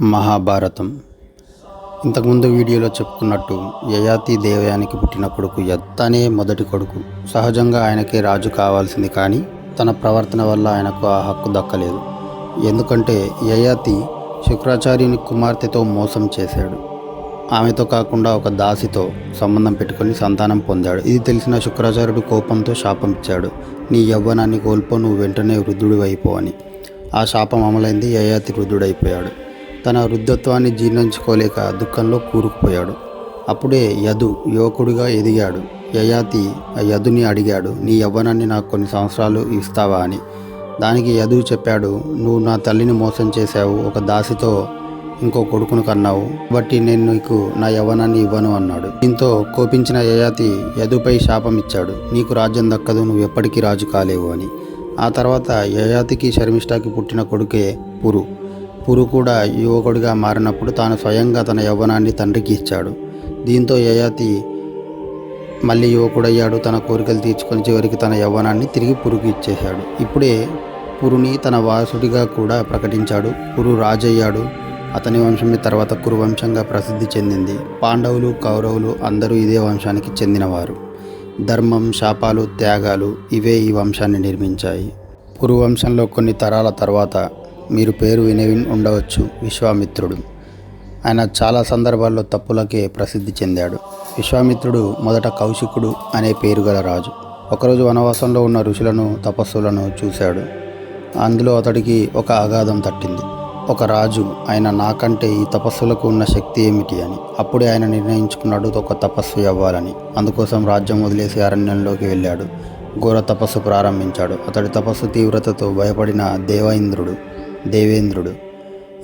మహాభారతం. ఇంతకుముందు వీడియోలో చెప్పుకున్నట్టు యయాతి దేవయానికి పుట్టిన కొడుకు యత్తనే మొదటి కొడుకు. సహజంగా ఆయనకే రాజు కావాల్సింది కానీ తన ప్రవర్తన వల్ల ఆయనకు ఆ హక్కు దక్కలేదు. ఎందుకంటే యయాతి శుక్రాచార్యుని కుమార్తెతో మోసం చేశాడు. ఆమెతో కాకుండా ఒక దాసితో సంబంధం పెట్టుకొని సంతానం పొందాడు. ఇది తెలిసిన శుక్రాచార్యుడు కోపంతో శాపం ఇచ్చాడు. నీ యవ్వనాన్ని కోల్పో నువ్వు వెంటనే వృద్ధుడు అయిపో అని. ఆ శాపం అమలైంది యయాతి వృద్ధుడైపోయాడు. తన వృద్ధత్వాన్ని జీర్ణించుకోలేక దుఃఖంలో కూరుకుపోయాడు. అప్పుడే యదు యువకుడిగా ఎదిగాడు. యయాతి ఆ యదుని అడిగాడు నీ యవ్వనాన్ని నాకు కొన్ని సంవత్సరాలు ఇస్తావా? అని. దానికి యదు చెప్పాడు నువ్వు నా తల్లిని మోసం చేశావు ఒక దాసితో ఇంకో కొడుకును కన్నావు బట్టి నేను నీకు నా యవ్వనాన్ని ఇవ్వను అన్నాడు. దీంతో కోపించిన యయాతి యదుపై శాపం ఇచ్చాడు. నీకు రాజ్యం దక్కదు నువ్వు ఎప్పటికీ రాజు కాలేవు అని. ఆ తర్వాత యయాతికి శర్మిష్ఠాకి పుట్టిన కొడుకే పురు. పురు కూడా యువకుడిగా మారినప్పుడు తాను స్వయంగా తన యవ్వనాన్ని తండ్రికి ఇచ్చాడు. దీంతో యయాతి మళ్ళీ యువకుడయ్యాడు. తన కోరికలు తీర్చుకొని చివరికి తన యవ్వనాన్ని తిరిగి పురుకు ఇచ్చేశాడు. ఇప్పుడే పురుని తన వారసుడిగా కూడా ప్రకటించాడు. పురు రాజయ్యాడు. అతని వంశమే తర్వాత కురువంశంగా ప్రసిద్ధి చెందింది. పాండవులు కౌరవులు అందరూ ఇదే వంశానికి చెందినవారు. ధర్మం శాపాలు త్యాగాలు ఇవే ఈ వంశాన్ని నిర్మించాయి. కురువంశంలో కొన్ని తరాల తర్వాత మీరు పేరు విని ఉండవచ్చు విశ్వామిత్రుడు. ఆయన చాలా సందర్భాల్లో తప్పులకే ప్రసిద్ధి చెందాడు. విశ్వామిత్రుడు మొదట కౌశికుడు అనే పేరు గల రాజు. ఒకరోజు వనవాసంలో ఉన్న ఋషులను తపస్సులను చూశాడు. అందులో అతడికి ఒక అగాధం తట్టింది. ఒక రాజు ఆయన నాకంటే ఈ తపస్సులకు ఉన్న శక్తి ఏమిటి అని. అప్పుడే ఆయన నిర్ణయించుకున్నాడు ఒక తపస్సు అవ్వాలని అందుకోసం రాజ్యం వదిలేసి అరణ్యంలోకి వెళ్ళాడు. ఘోర తపస్సు ప్రారంభించాడు. అతడి తపస్సు తీవ్రతతో భయపడిన దేవేంద్రుడు దేవేంద్రుడు.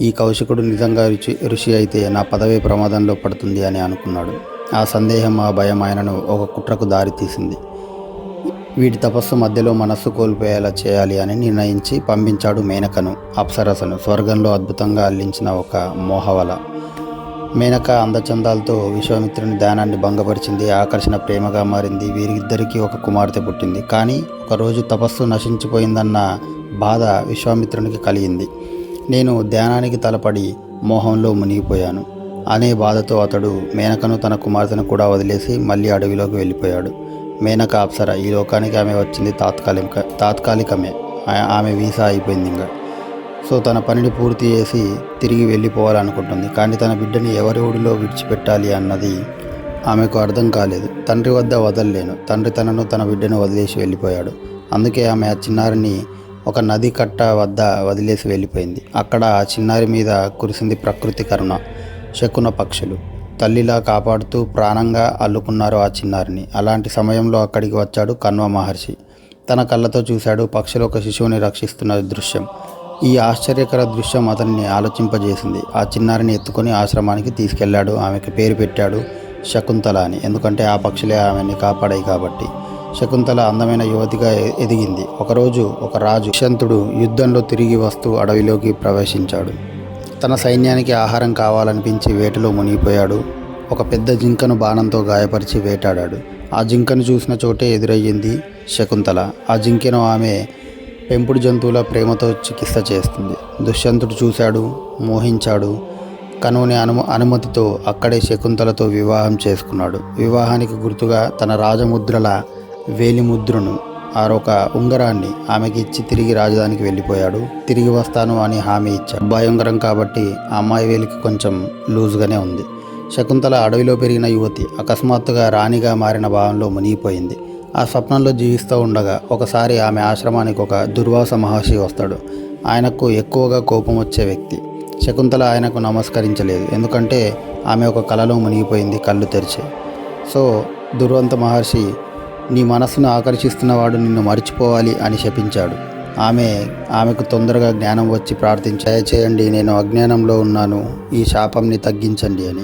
ఈ కౌశికుడు నిజంగా రుచి ఋషి అయితే నా పదవి ప్రమాదంలో పడుతుంది అని అనుకున్నాడు. ఆ సందేహం ఆ భయం ఆయనను ఒక కుట్రకు దారితీసింది వీటి తపస్సు మధ్యలో మనస్సు కోల్పోయేలా చేయాలి అని నిర్ణయించి పంపించాడు మేనకను అప్సరసను స్వర్గంలో అద్భుతంగా అల్లించిన ఒక మోహవల. మేనక అందచందాలతో విశ్వామిత్రుని ధ్యానాన్ని భంగపరిచింది ఆకర్షణ ప్రేమగా మారింది వీరిద్దరికీ ఒక కుమార్తె పుట్టింది. కానీ ఒకరోజు తపస్సు నశించిపోయిందన్న బాధ విశ్వామిత్రునికి కలిగింది. నేను ధ్యానానికి తలపడి మోహంలో మునిగిపోయాను. అనే బాధతో అతడు మేనకను తన కుమార్తెను కూడా వదిలేసి మళ్ళీ అడవిలోకి వెళ్ళిపోయాడు. మేనక అప్సర ఈ లోకానికి ఆమె వచ్చింది తాత్కాలిక తాత్కాలికమే. ఆమె వీసా అయిపోయింది ఇంకా. సో తన పనిని పూర్తి చేసి తిరిగి వెళ్ళిపోవాలనుకుంటుంది. కానీ తన బిడ్డని ఎవరి ఊడిలో విడిచిపెట్టాలి అన్నది ఆమెకు అర్థం కాలేదు. తండ్రి వద్ద వదలలేను. తండ్రి తనను తన బిడ్డను వదిలేసి వెళ్ళిపోయాడు. అందుకే ఆమె ఆ చిన్నారిని ఒక నది కట్ట వద్ద వదిలేసి వెళ్ళిపోయింది. అక్కడ ఆ చిన్నారి మీద కురిసింది ప్రకృతి కరుణ. శకున పక్షులు. తల్లిలా కాపాడుతూ ప్రాణంగా అల్లుకున్నారు ఆ చిన్నారిని. అలాంటి సమయంలో అక్కడికి వచ్చాడు కన్వ మహర్షి. తన కళ్ళతో చూశాడు పక్షులు ఒక శిశువుని రక్షిస్తున్న దృశ్యం. ఈ ఆశ్చర్యకర దృశ్యం అతన్ని ఆలోచింపజేసింది. ఆ చిన్నారిని ఎత్తుకొని ఆశ్రమానికి తీసుకెళ్ళాడు. ఆమెకి పేరు పెట్టాడు శకుంతల అని. ఎందుకంటే ఆ పక్షులే ఆమెని కాపాడాయి కాబట్టి. శకుంతల అందమైన యువతిగా ఎదిగింది. ఒకరోజు ఒక రాజు దుష్యంతుడు యుద్ధంలో తిరిగి వస్తూ అడవిలోకి ప్రవేశించాడు. తన సైన్యానికి ఆహారం కావాలనిపించి వేటలో మునిగిపోయాడు. ఒక పెద్ద జింకను బాణంతో గాయపరిచి వేటాడాడు. ఆ జింకను చూసిన చోటే ఎదురయ్యింది శకుంతల. ఆ జింకను ఆమె పెంపుడు జంతువుల ప్రేమతో చికిత్స చేస్తుంది. దుష్యంతుడు చూశాడు మోహించాడు. కనుని అను అనుమతితో అక్కడే శకుంతలతో వివాహం చేసుకున్నాడు. వివాహానికి గుర్తుగా తన రాజముద్రల వేలిముద్రను ఆరొక ఉంగరాన్ని ఆమెకి ఇచ్చి తిరిగి రాజధానికి వెళ్ళిపోయాడు. తిరిగి వస్తాను అని హామీ ఇచ్చాడు. భయంకరం కాబట్టి ఆ అమ్మాయి వేలికి కొంచెం లూజ్గానే ఉంది. శకుంతల అడవిలో పెరిగిన యువతి అకస్మాత్తుగా రాణిగా మారిన భావంలో మునిగిపోయింది. ఆ స్వప్నంలో జీవిస్తూ ఉండగా ఒకసారి ఆమె ఆశ్రమానికి ఒక దుర్వాస మహర్షి వస్తాడు. ఆయనకు ఎక్కువగా కోపం వచ్చే వ్యక్తి. శకుంతల ఆయనకు నమస్కరించలేదు. ఎందుకంటే ఆమె ఒక కలలో మునిగిపోయింది కళ్ళు తెరిచి. సో దుర్వంత మహర్షి నీ మనస్సును ఆకర్షిస్తున్నవాడు నిన్ను మర్చిపోవాలి అని శపించాడు. ఆమె ఆమెకు తొందరగా జ్ఞానం వచ్చి ప్రార్థించాయ చేయండి నేను అజ్ఞానంలో ఉన్నాను ఈ శాపంని తగ్గించండి అని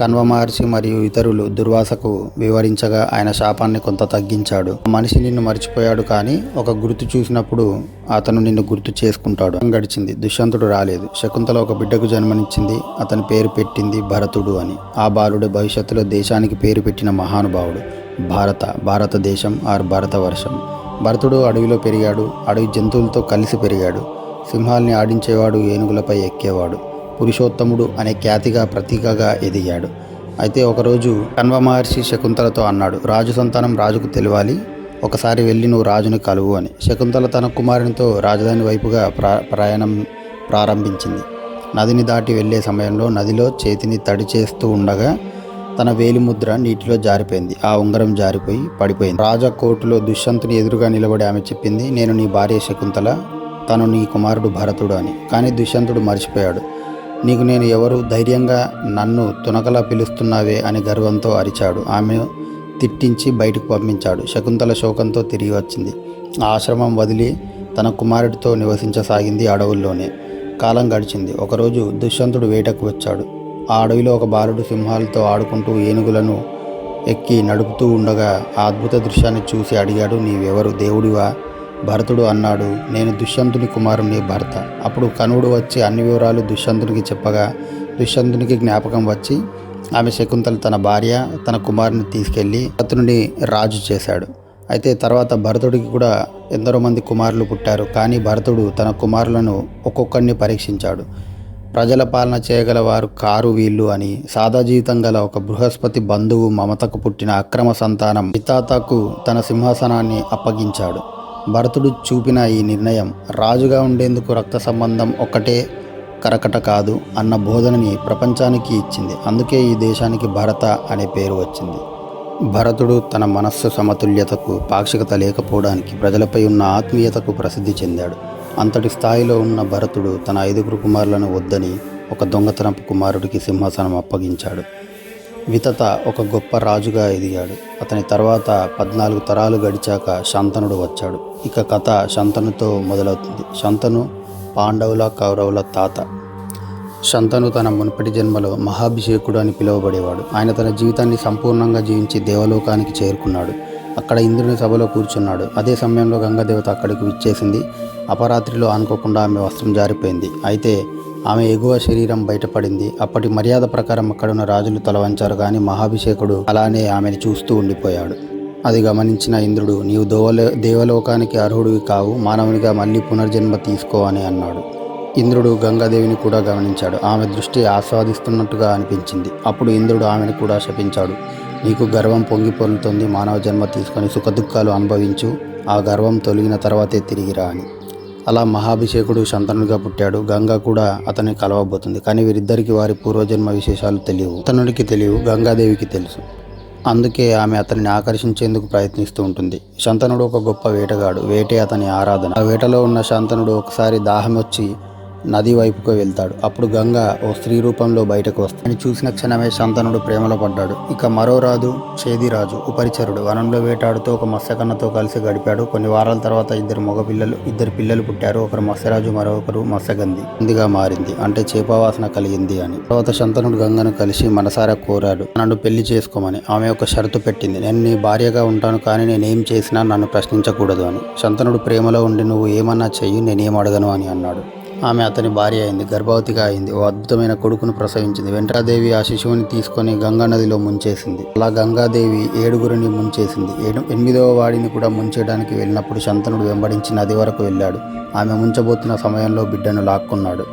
కన్వ మహర్షి మరియు ఇతరులు దుర్వాసకు వివరించగా ఆయన శాపాన్ని కొంత తగ్గించాడు. మనిషి నిన్ను మర్చిపోయాడు కానీ ఒక గుర్తు చూసినప్పుడు అతను నిన్ను గుర్తు చేసుకుంటాడు. గడిచింది? దుష్యంతుడు రాలేదు. శకుంతల ఒక బిడ్డకు జన్మనిచ్చింది. అతని పేరు పెట్టింది భరతుడు అని. ఆ బాలుడు భవిష్యత్తులో దేశానికి పేరు పెట్టిన మహానుభావుడు. భారత భారతదేశం ఆర్ భారతవర్షం భరతుడు అడవిలో పెరిగాడు అడవి జంతువులతో కలిసి పెరిగాడు. సింహాల్ని ఆడించేవాడు ఏనుగులపై ఎక్కేవాడు. పురుషోత్తముడు అనే ఖ్యాతిగా ప్రతీకగా ఎదిగాడు. అయితే ఒకరోజు కన్వ మహర్షి శకుంతలతో అన్నాడు రాజు సంతానం రాజుకు తెలియాలి. ఒకసారి వెళ్ళి నువ్వు రాజుని కలువు అని. శకుంతల తన కుమారునితో రాజధాని వైపుగా ప్రా ప్రయాణం ప్రారంభించింది. నదిని దాటి వెళ్ళే సమయంలో నదిలో చేతిని తడి చేస్తూ ఉండగా తన వేలిముద్ర నీటిలో జారిపోయింది. ఆ ఉంగరం జారిపోయి పడిపోయింది. రాజా కోర్టులో దుష్యంతుని ఎదురుగా నిలబడి ఆమె చెప్పింది నేను నీ భార్య శకుంతల తను నీ కుమారుడు భరతుడు అని. కానీ దుష్యంతుడు మర్చిపోయాడు. నీకు నేను ఎవరు ధైర్యంగా నన్ను తునకలా పిలుస్తున్నావే అని గర్వంతో అరిచాడు. ఆమె తిట్టించి బయటకు పంపించాడు. శకుంతల శోకంతో తిరిగి వచ్చింది. ఆ ఆశ్రమం వదిలి తన కుమారుడితో నివసించసాగింది అడవుల్లోనే. కాలం గడిచింది. ఒకరోజు దుష్యంతుడు వేటకు వచ్చాడు. ఆ అడవిలో ఒక బాలుడు సింహాలతో ఆడుకుంటూ ఏనుగులను ఎక్కి నడుపుతూ ఉండగా ఆ అద్భుత దృశ్యాన్ని చూసి అడిగాడు నీవెవరు? దేవుడివా? భరతుడు అన్నాడు. నేను దుష్యంతుని కుమారుని భర్త. అప్పుడు కనుడు వచ్చి అన్ని వివరాలు దుష్యంతునికి చెప్పగా దుష్యంతునికి జ్ఞాపకం వచ్చి ఆమె శకుంతల తన భార్య తన కుమారుని తీసుకెళ్ళి అతనుని రాజు చేశాడు. అయితే తర్వాత భరతుడికి కూడా ఎందరో మంది కుమారులు పుట్టారు. కానీ భరతుడు తన కుమారులను ఒక్కొక్కరిని పరీక్షించాడు. ప్రజల పాలన చేయగలవారు కారు వీళ్ళు అని సాదా జీవితం గల ఒక బృహస్పతి బంధువు మమతకు పుట్టిన అక్రమ సంతానం పితాతకు తన సింహాసనాన్ని అప్పగించాడు. భరతుడు చూపిన ఈ నిర్ణయం రాజుగా ఉండేందుకు రక్త సంబంధం ఒక్కటే కరకట కాదు అన్న బోధనని ప్రపంచానికి ఇచ్చింది. అందుకే ఈ దేశానికి భరత అనే పేరు వచ్చింది. భరతుడు తన మనస్సు సమతుల్యతకు పాక్షికత లేకపోవడానికి ప్రజలపై ఉన్న ఆత్మీయతకు ప్రసిద్ధి చెందాడు. అంతటి స్థాయిలో ఉన్న భరతుడు తన ఐదుగురు కుమారులను వద్దని ఒక దొంగతనపు కుమారుడికి సింహాసనం అప్పగించాడు. వితత ఒక గొప్ప రాజుగా ఎదిగాడు. అతని తర్వాత పద్నాలుగు తరాలు గడిచాక శంతనుడు వచ్చాడు. ఇక కథ శంతనుతో మొదలవుతుంది. శంతను పాండవుల కౌరవుల తాత. శంతను తన మునుపటి జన్మలో మహాభిషేకుడు అని పిలువబడేవాడు. ఆయన తన జీవితాన్ని సంపూర్ణంగా జీవించి దేవలోకానికి చేరుకున్నాడు. అక్కడ ఇంద్రుని సభలో కూర్చున్నాడు. అదే సమయంలో గంగాదేవత అక్కడికి విచ్చేసింది. అపరాత్రిలో అనుకోకుండా ఆమె వస్త్రం జారిపోయింది. అయితే ఆమె ఎగువ శరీరం బయటపడింది. అప్పటి మర్యాద ప్రకారం అక్కడున్న రాజులు తలవంచారు కానీ మహాభిషేకుడు అలానే ఆమెను చూస్తూ ఉండిపోయాడు. అది గమనించిన ఇంద్రుడు నీవు దోవలో దేవలోకానికి అర్హుడివి కావు. మానవునిగా మళ్ళీ పునర్జన్మ తీసుకో అని అన్నాడు. ఇంద్రుడు గంగాదేవిని కూడా గమనించాడు. ఆమె దృష్టి ఆస్వాదిస్తున్నట్టుగా అనిపించింది. అప్పుడు ఇంద్రుడు ఆమెను కూడా శపించాడు. నీకు గర్వం పొంగి పొరులుతుంది మానవ జన్మ తీసుకొని సుఖదుఖాలు అనుభవించు ఆ గర్వం తొలగిన తర్వాతే తిరిగిరా అని. అలా మహాభిషేకుడు శంతనుడిగా పుట్టాడు. గంగా కూడా అతన్ని కలవబోతుంది. కానీ వీరిద్దరికి వారి పూర్వజన్మ విశేషాలు తెలియవు. అతనుడికి తెలియవు గంగాదేవికి తెలుసు. అందుకే ఆమె అతనిని ఆకర్షించేందుకు ప్రయత్నిస్తూ ఉంటుంది. శంతనుడు ఒక గొప్ప వేటగాడు. వేటే అతని ఆరాధన. ఆ వేటలో ఉన్న శంతనుడు ఒకసారి దాహం వచ్చి నది వైపుకు వెళ్తాడు. అప్పుడు గంగ ఓ స్త్రీ రూపంలో బయటకు వస్తాడు. చూసిన క్షణమే శంతనుడు ప్రేమలో పడ్డాడు. ఇక మరో రాజు చేదిరాజు ఉపరిచరుడు. వనంలో వేటాడుతూ ఒక మత్స్యకన్నతో కలిసి గడిపాడు. కొన్ని వారాల తర్వాత ఇద్దరు మగపిల్లలు ఇద్దరు పిల్లలు పుట్టారు. ఒకరు మత్స్యరాజు మరొకరు మత్స్యగంధి. గంధిగా మారింది. అంటే చేపవాసన కలిగింది అని. తర్వాత శంతనుడు గంగను కలిసి మనసారా కోరాడు. నన్ను పెళ్ళి చేసుకోమని. ఆమె ఒక షరతు పెట్టింది. నేను నీ భార్యగా ఉంటాను కానీ నేనేం చేసినా నన్ను ప్రశ్నించకూడదు అని. శంతనుడు ప్రేమలో ఉండి నువ్వు ఏమన్నా చెయ్యి నేనేం అడగను అని అన్నాడు. ఆమె అతని భార్య అయింది గర్భవతిగా అయింది. ఓ అద్భుతమైన కొడుకును ప్రసవించింది. వెంకటాదేవి ఆ శిశువుని తీసుకొని గంగా నదిలో ముంచేసింది. అలా గంగాదేవి ఏడుగురిని ముంచేసింది. ఏడు ఎనిమిదవ వాడిని కూడా ముంచేయడానికి వెళ్ళినప్పుడు శంతనుడు వెంబడించి నది వరకు వెళ్ళాడు. ఆమె ముంచబోతున్న సమయంలో బిడ్డను లాక్కున్నాడు.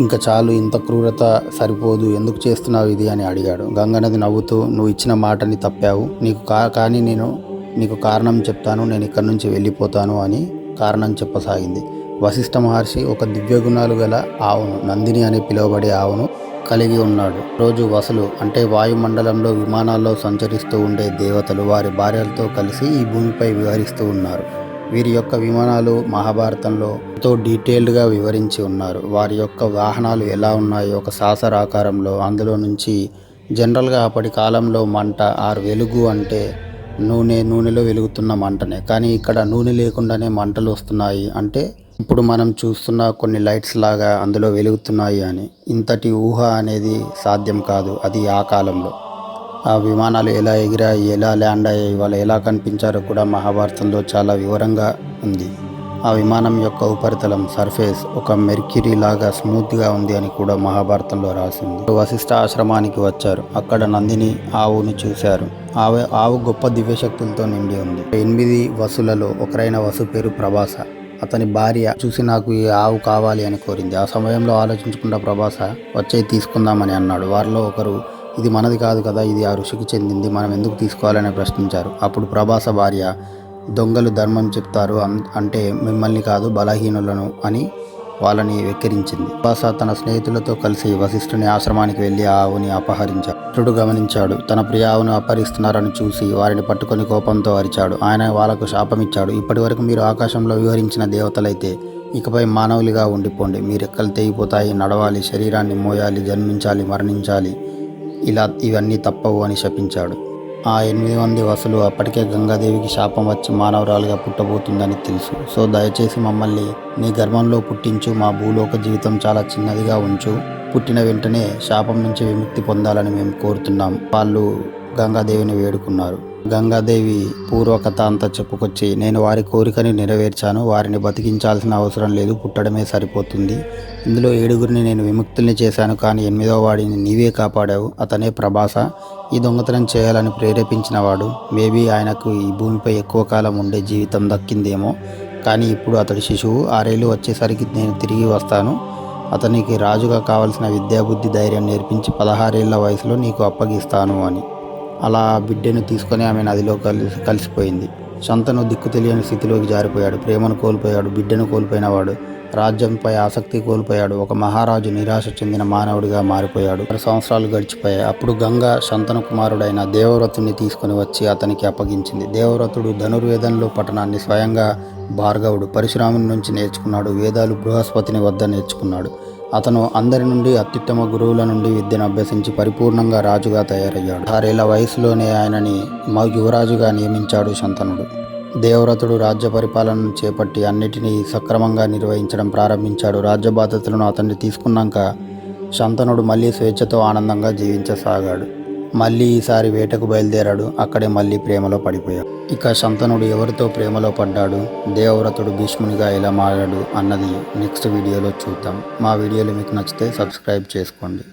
ఇంకా చాలు ఇంత క్రూరత సరిపోదు ఎందుకు చేస్తున్నావు ఇది? అని అడిగాడు. గంగానది నవ్వుతూ నువ్వు ఇచ్చిన మాటని తప్పావు. నీకు కా కానీ నేను నీకు కారణం చెప్తాను. నేను ఇక్కడి నుంచి వెళ్ళిపోతాను అని కారణం చెప్పసాగింది. వశిష్ఠ మహర్షి ఒక దివ్య గుణాలు గల ఆవును నందిని అని పిలువబడే ఆవును కలిగి ఉన్నాడు. రోజు వసలు అంటే వాయుమండలంలో విమానాల్లో సంచరిస్తూ ఉండే దేవతలు వారి భార్యలతో కలిసి ఈ భూమిపై విహరిస్తూ ఉన్నారు. వీరి యొక్క విమానాలు మహాభారతంలో ఎంతో డీటెయిల్డ్గా వివరించి ఉన్నారు. వారి యొక్క వాహనాలు ఎలా ఉన్నాయో ఒక సాసర ఆకారంలో అందులో నుంచి జనరల్గా అప్పటి కాలంలో మంట ఆరు వెలుగు అంటే నూనె నూనెలో వెలుగుతున్న మంటనే. కానీ ఇక్కడ నూనె లేకుండానే మంటలు వస్తున్నాయి అంటే ఇప్పుడు మనం చూస్తున్న కొన్ని లైట్స్ లాగా అందులో వెలుగుతున్నాయి అని. ఇంతటి ఊహ అనేది సాధ్యం కాదు. అది ఆ కాలంలో. ఆ విమానాలు ఎలా ఎగిరాయి ఎలా ల్యాండ్ అయ్యాయి వాళ్ళు ఎలా కనిపించారో కూడా మహాభారతంలో చాలా వివరంగా ఉంది. ఆ విమానం యొక్క ఉపరితలం సర్ఫేస్ ఒక మెర్క్యూరీ లాగా స్మూత్గా ఉంది అని కూడా మహాభారతంలో రాసింది. వశిష్ఠ ఆశ్రమానికి వచ్చారు. అక్కడ నందిని ఆవుని చూశారు. ఆవు ఆవు గొప్ప దివ్యశక్తులతో నిండి ఉంది. ఎనిమిది వసులలో ఒకరైన వసు పేరు ప్రభాస. అతని భార్య చూసి నాకు ఈ ఆవు కావాలి అని కోరింది. ఆ సమయంలో ఆలోచించకుండా ప్రభాస వచ్చే తీసుకుందామని అన్నాడు. వారిలో ఒకరు ఇది మనది కాదు కదా ఇది ఆ ఋషికి చెందింది మనం ఎందుకు తీసుకోవాలని ప్రశ్నించారు. అప్పుడు ప్రభాస భార్య దొంగలు ధర్మం చెప్తారు అంటే మిమ్మల్ని కాదు బలహీనులను అని వాళ్ళని వెక్కిరించింది. ప్రభాస తన స్నేహితులతో కలిసి వశిష్ఠుని ఆశ్రమానికి వెళ్ళి ఆ ఆవుని అపహరించాడు. వశిష్ఠుడు గమనించాడు తన ప్రియ ఆవును అపహరిస్తున్నారని చూసి వారిని పట్టుకొని కోపంతో అరిచాడు. ఆయన వాళ్ళకు శాపమిచ్చాడు. ఇప్పటి వరకు మీరు ఆకాశంలో వివరించిన దేవతలైతే ఇకపై మానవులుగా ఉండిపోండి. మీ రెక్కలు తెగిపోతాయి నడవాలి శరీరాన్ని మోయాలి జన్మించాలి మరణించాలి. ఇలా ఇవన్నీ తప్పవు అని శపించాడు. ఆ ఎనిమిది మంది వసులు అప్పటికే గంగాదేవికి శాపం వచ్చి మానవరాలుగా పుట్టబోతుందని తెలుసు. సో దయచేసి మమ్మల్ని నీ గర్భంలో పుట్టించు మా భూలోక జీవితం చాలా చిన్నదిగా ఉంచు. పుట్టిన వెంటనే శాపం నుంచి విముక్తి పొందాలని మేము కోరుతున్నాం. వాళ్ళు గంగాదేవిని వేడుకున్నారు. గంగాదేవి పూర్వకథ అంతా చెప్పుకొచ్చి నేను వారి కోరికని నెరవేర్చాను. వారిని బతికించాల్సిన అవసరం లేదు. పుట్టడమే సరిపోతుంది. ఇందులో ఏడుగురిని నేను విముక్తుల్ని చేశాను. కానీ ఎనిమిదో వాడిని నీవే కాపాడావు. అతనే ప్రభాస. ఈ దొంగతనం చేయాలని ప్రేరేపించిన వాడు. మేబీ ఆయనకు ఈ భూమిపై ఎక్కువ కాలం ఉండే జీవితం దక్కిందేమో. కానీ ఇప్పుడు అతడి శిశువు ఆరేళ్ళు వచ్చేసరికి నేను తిరిగి వస్తాను. అతనికి రాజుగా కావలసిన విద్యాబుద్ధి ధైర్యం నేర్పించి పదహారేళ్ళ వయసులో నీకు అప్పగిస్తాను అని. అలా ఆ బిడ్డను తీసుకొని ఆమె నదిలో కలిసి కలిసిపోయింది. శంతను దిక్కు తెలియని స్థితిలోకి జారిపోయాడు. ప్రేమను కోల్పోయాడు. బిడ్డను కోల్పోయినవాడు. రాజ్యంపై ఆసక్తి కోల్పోయాడు. ఒక మహారాజు నిరాశ చెందిన మానవుడిగా మారిపోయాడు. ఆరు సంవత్సరాలు గడిచిపోయాయి. అప్పుడు గంగ శంతను కుమారుడైన దేవవ్రతుని తీసుకొని వచ్చి అతనికి అప్పగించింది. దేవవ్రతుడు ధనుర్వేదంలో పట్టణాన్ని స్వయంగా భార్గవుడు పరశురాముని నుంచి నేర్చుకున్నాడు. వేదాలు బృహస్పతిని వద్ద నేర్చుకున్నాడు. అతను అందరి నుండి అత్యుత్తమ గురువుల నుండి విద్యను అభ్యసించి పరిపూర్ణంగా రాజుగా తయారయ్యాడు. ఆరేళ్ళ వయసులోనే ఆయనని మా యువరాజుగా నియమించాడు శంతనుడు. దేవవ్రతుడు రాజ్య పరిపాలనను చేపట్టి అన్నిటినీ సక్రమంగా నిర్వహించడం ప్రారంభించాడు. రాజ్య బాధ్యతలను అతన్ని తీసుకున్నాక శంతనుడు మళ్ళీ స్వేచ్ఛతో ఆనందంగా జీవించసాగాడు. మళ్ళీ ఈసారి వేటకు బయలుదేరాడు. అక్కడే మళ్ళీ ప్రేమలో పడిపోయాడు. ఇక శంతనుడు ఎవరితో ప్రేమలో పడ్డాడు? దేవవ్రతుడు భీష్మునిగా ఎలా మారాడు అన్నది నెక్స్ట్ వీడియోలో చూద్దాం. మా వీడియోలు మీకు నచ్చితే సబ్స్క్రైబ్ చేసుకోండి.